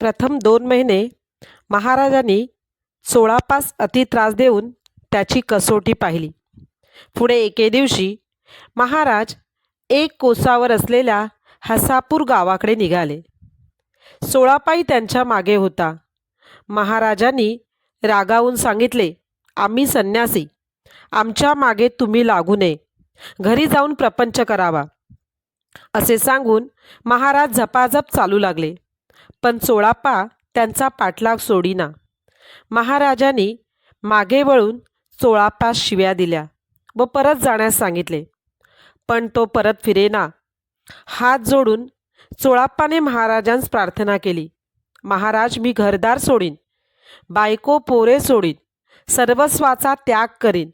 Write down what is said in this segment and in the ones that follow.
प्रथम दोन महिने महाराजांनी सोळापास अति त्रास देऊन त्याची कसोटी पाहिली. पुढे एके दिवशी महाराज एक कोसावर असलेल्या हसापूर गावाकडे निघाले. सोळापाई त्यांच्या मागे होता. महाराजांनी रागावून सांगितले आम्ही संन्यासी. आमच्या मागे तुम्ही लागू नये. घरी जाऊन प्रपंच करावा. असे सांगून महाराज झपाझप चालू लागले. पण चोळापा त्यांचा पाठलाग सोडीना. महाराजांनी मागे वळून चोळापास शिव्या दिल्या व परत जाण्यास सांगितले. पण तो परत फिरेना. हात जोडून चोळाप्पाने महाराजांस प्रार्थना केली. महाराज मी घरदार सोडीन. बायको पोरे सोडीन. सर्वस्वाचा त्याग करीन.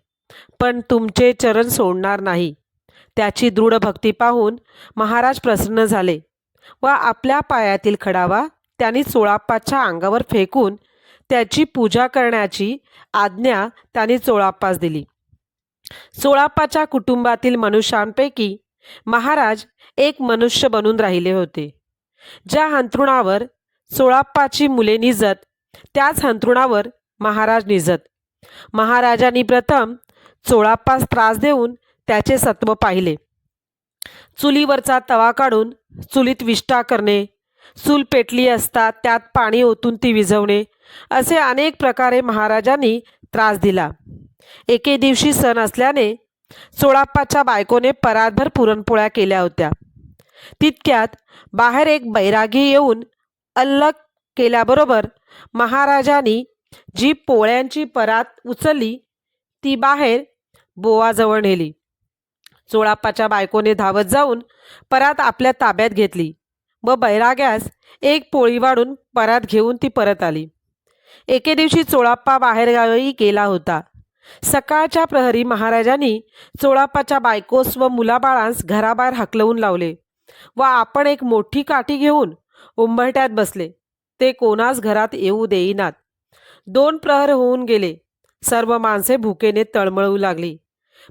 पण तुमचे चरण सोडणार नाही. त्याची दृढ भक्ती पाहून महाराज प्रसन्न झाले व आपल्या पायातील खडावा त्यांनी चोळाप्पाच्या अंगावर फेकून त्याची पूजा करण्याची आज्ञा त्यांनी चोळाप्पास दिली. चोळाप्पाच्या कुटुंबातील मनुष्यांपैकी महाराज एक मनुष्य बनून राहिले होते. ज्या हंतरुणावर चोळाप्पाची मुले निजत त्याच हंतरुणावर महाराज निजत. महाराजांनी प्रथम चोळाप्पास त्रास देऊन त्याचे सत्व पाहिले. चुलीवरचा तवा काढून चुलीत विष्ठा करणे चूल पेटली असता त्यात पाणी ओतून ती विझवणे असे अनेक प्रकारे महाराजांनी त्रास दिला. एके दिवशी सण असल्याने चोळाप्पाच्या बायकोने परातभर पुरणपोळ्या केल्या होत्या. तितक्यात बाहेर एक बैरागी येऊन अल्लग केल्याबरोबर महाराजांनी जी पोळ्यांची परात उचलली ती बाहेर बोवाजवळ नेली. चोळाप्पाच्या बायकोने धावत जाऊन परात आपल्या ताब्यात घेतली. व बैराग्यास एक पोळी वाढून परात घेऊन ती परत आली. एके दिवशी चोळाप्पा बाहेरगावी गेला होता. सकाळच्या प्रहरी महाराजांनी चोळाप्पाच्या बायकोस व मुलाबाळांस घराबाहेर हकलवून लावले व आपण एक मोठी काठी घेऊन उंबरट्यात बसले. ते कोणास घरात येऊ देईनात. दोन प्रहर होऊन गेले. सर्व माणसे भुकेने तळमळू लागली.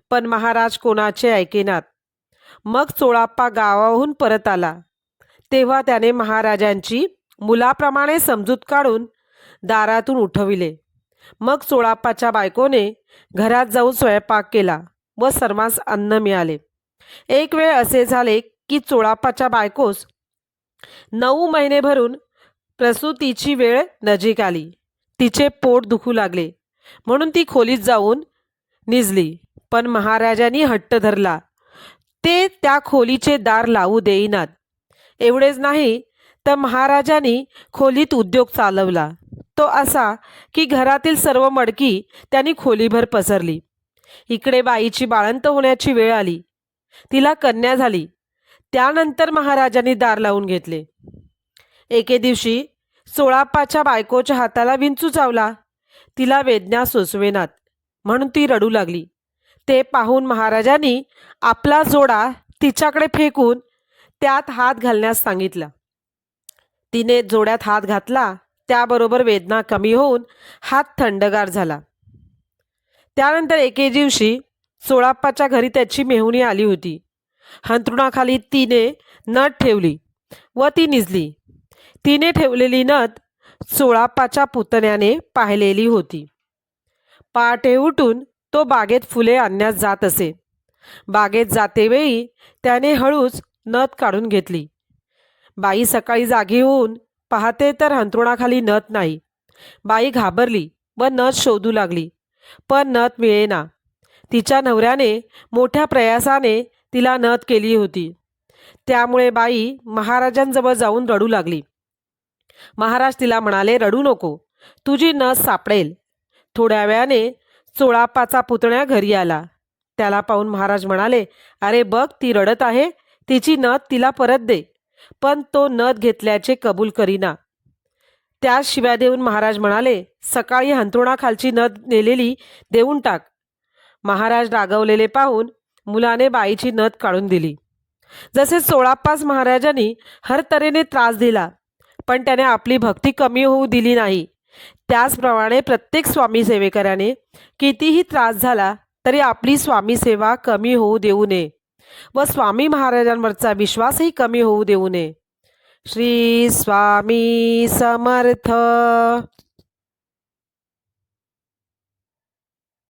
पण महाराज कोणाचे ऐकेनात? मग चोळाप्पा गावाहून परत आला. तेव्हा त्याने महाराजांची मुलाप्रमाणे समजूत काढून दारातून उठविले. मग चोळाप्पाच्या बायकोने घरात जाऊन स्वयंपाक केला व सर्वांस अन्न मिळाले. एक वेळ असे झाले की चोळाप्पाच्या बायकोस नऊ महिने भरून प्रसूतीची वेळ नजीक आली. तिचे पोट दुखू लागले. म्हणून ती खोलीत जाऊन निजली. पण महाराजांनी हट्ट धरला. ते त्या खोलीचे दार लावू देईनात. एवढेच नाही तर महाराजांनी खोलीत उद्योग चालवला. तो असा की घरातील सर्व मडकी त्यांनी खोलीभर पसरली. इकडे बाईची बाळंत होण्याची वेळ आली. तिला कन्या झाली. त्यानंतर महाराजांनी दार लावून घेतले. एके दिवशी सोळाप्पाच्या बायकोच्या हाताला विंचू चावला. तिला वेदना सोसवेनात. म्हणून ती रडू लागली. ते पाहून महाराजांनी आपला जोडा तिच्याकडे फेकून त्यात हात घालण्यास सांगितला. तिने जोड्यात हात घातला त्याबरोबर वेदना कमी होऊन हात थंडगार झाला. त्यानंतर एके दिवशी सोळाप्पाच्या घरी त्याची मेहुणी आली होती. हंतरुणाखाली तिने नथ ठेवली व ती निजली. तिने ठेवलेली नथ सोळाप्पाच्या पुतण्याने पाहिलेली होती. पहाटे उठून तो बागेत फुले आणण्यास जात असे. बागेत जातेवेळी त्याने हळूच नथ काढून घेतली. बाई सकाळी जागी होऊन पाहते तर हंतरुणाखाली नथ नाही. बाई घाबरली व नथ शोधू लागली. पण नथ मिळेना. तिच्या नवऱ्याने मोठ्या प्रयासाने तिला नथ केली होती. त्यामुळे बाई महाराजांजवळ जाऊन रडू लागली. महाराज तिला म्हणाले रडू नको. तुझी नथ सापडेल. थोड्या वेळाने चोळापाचा पुतण्या घरी आला. त्याला पाहून महाराज म्हणाले अरे बघ ती रडत आहे. तिची नथ तिला परत दे पण तो नथ घेतल्याचे कबूल करीना. त्यास शिव्या देऊन महाराज म्हणाले सकाळी हंतरुणाखालची नथ नेलेली देऊन टाक. महाराज रागवलेले पाहून मुलाने बाईची नथ काढून दिली. जसे सोळापास महाराजांनी हर तऱ्हेने त्रास दिला पण त्याने आपली भक्ती कमी होऊ दिली नाही. त्याचप्रमाणे प्रत्येक स्वामी सेवेकऱ्याने कितीही त्रास झाला तरी आपली स्वामी सेवा कमी होऊ देऊ नये. व स्वामी महाराजांवरचा विश्वासही कमी होऊ देऊ नये. श्री स्वामी समर्थ.